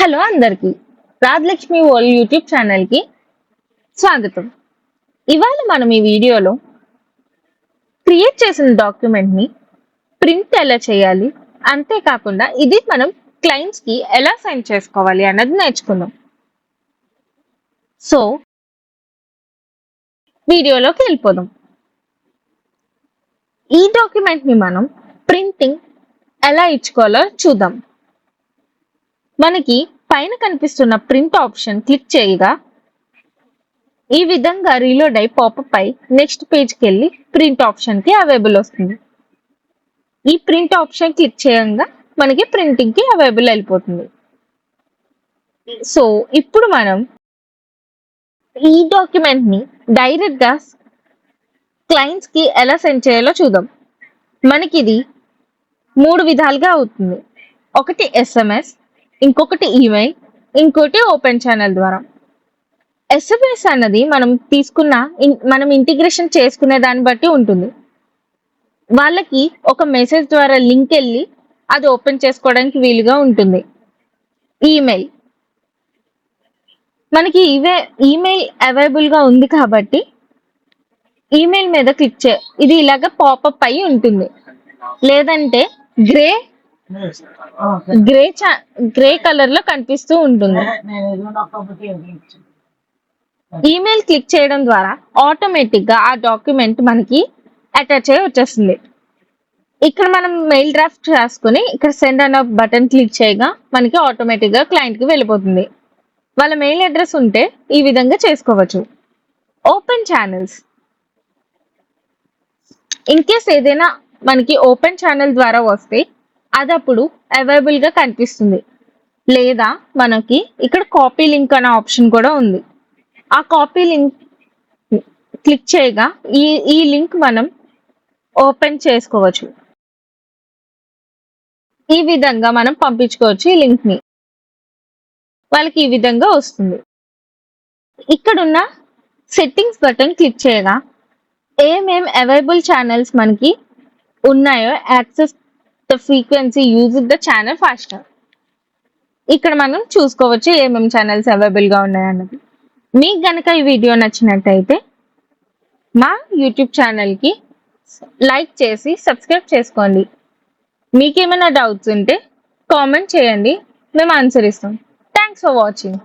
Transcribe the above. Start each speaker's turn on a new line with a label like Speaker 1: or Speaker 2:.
Speaker 1: Hello అందరికీ. Rajalakshmi world YouTube ఛానల్కి స్వాగతం. ఇవాళ మనం ఈ వీడియోలో క్రియేట్ చేసిన డాక్యుమెంట్ని ప్రింట్ ఎలా చేయాలి? అంతేకాకుండా ఇది మనం క్లయింట్స్కి ఎలా సైన్ చేసుకోవాలి అన్నది నేర్చుకుందాం. సో వీడియోలోకి వెళ్ళిపోదాం. ఈ డాక్యుమెంట్ని మనం ప్రింటింగ్ ఎలా ఇచ్చుకోవాలో చూద్దాం. మనకి పైన కనిపిస్తున్న ప్రింట్ ఆప్షన్ క్లిక్ చేయగా ఈ విధంగా రీలోడ్ అయి పాపప్ అయి నెక్స్ట్ పేజ్కి వెళ్ళి ప్రింట్ ఆప్షన్కి అవైబుల్ అవైలబుల్ వస్తుంది. ఈ ప్రింట్ ఆప్షన్ క్లిక్ చేయంగా మనకి ప్రింటింగ్కి అవైలబుల్ అయిపోతుంది సో ఇప్పుడు మనం ఈ డాక్యుమెంట్ని డైరెక్ట్గా క్లయింట్స్కి ఎలా సెండ్ చేయాలో చూద్దాం. మనకి ఇది మూడు విధాలుగా అవుతుంది. ఒకటి ఎస్ఎంఎస్ ఇంకొకటి ఈమెయిల్ ఇంకోటి ఓపెన్ ఛానల్ ద్వారా. ఎస్ఎంఎస్ అన్నది మనం తీసుకున్న ఇన్- మనం ఇంటిగ్రేషన్ చేసుకునే దాన్ని బట్టి ఉంటుంది. వాళ్ళకి ఒక మెసేజ్ ద్వారా లింక్ వెళ్ళి అది ఓపెన్ చేసుకోవడానికి వీలుగా ఉంటుంది. ఈమెయిల్. మనకి ఇవే ఈమెయిల్ అవైలబుల్గా ఉంది కాబట్టి ఈమెయిల్ మీద క్లిక్ చే ఇది ఇలాగ పాపప్ అయి ఉంటుంది. లేదంటే గ్రే గ్రే గ్రే కలర్లో కనిపిస్తూ ఉంటుంది. ఈమెయిల్ క్లిక్ చేయడం ద్వారా ఆటోమేటిక్గా ఆ డాక్యుమెంట్ మనకి అటాచ్ అయ్యి వచ్చేస్తుంది. ఇక్కడ మనం మెయిల్ డ్రాఫ్ట్ రాసుకుని ఇక్కడ సెండ్ అన్న బటన్ క్లిక్ చేయగా మనకి ఆటోమేటిక్గా క్లయింట్కి వెళ్ళిపోతుంది. వాళ్ళ మెయిల్ అడ్రస్ ఉంటే ఈ విధంగా చేసుకోవచ్చు. Open channels. ఇన్ కేస్ ఏదైనా మనకి ఓపెన్ ఛానల్ ద్వారా వస్తే అది అప్పుడు అవైలబుల్గా కనిపిస్తుంది. లేదా మనకి ఇక్కడ కాపీ లింక్ అనే ఆప్షన్ కూడా ఉంది. ఆ కాపీ లింక్ క్లిక్ చేయగా ఈ ఈ లింక్ మనం ఓపెన్ చేసుకోవచ్చు. ఈ విధంగా మనం పంపించుకోవచ్చు ఈ లింక్ని వాళ్ళకి ఈ విధంగా వస్తుంది. ఇక్కడున్న సెట్టింగ్స్ బటన్ క్లిక్ చేయగా ఏమేం అవైలబుల్ ఛానల్స్ మనకి ఉన్నాయో access the frequency use the channel faster ఇక్కడ మనం చూసుకోవచ్చు ఏమేమి ఛానల్స్ అవైలబుల్గా ఉన్నాయి అన్నది. మీకు గనక ఈ వీడియో నచ్చినట్టయితే మా యూట్యూబ్ ఛానల్కి లైక్ చేసి సబ్స్క్రైబ్ చేసుకోండి. మీకేమైనా డౌట్స్ ఉంటే కామెంట్ చేయండి. మేము ఆన్సర్ ఇస్తాం. Thanks for watching